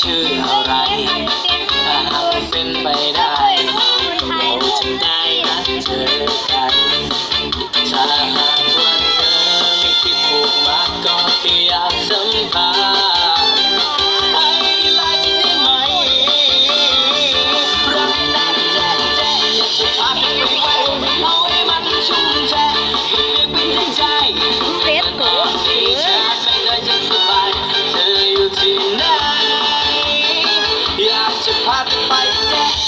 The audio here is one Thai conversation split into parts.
ชื่ออะไรถ้าหากเป็นไปได้เราจะได้นัดเจอ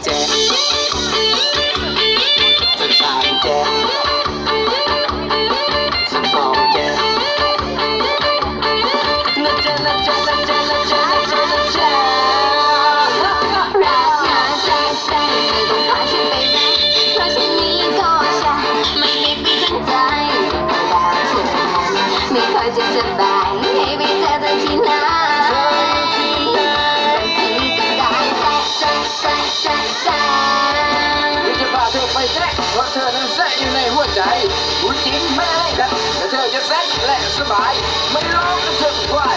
姐 แซ่และสบาย ไม่ร้องกระเถิบว่า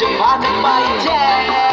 就怕这么一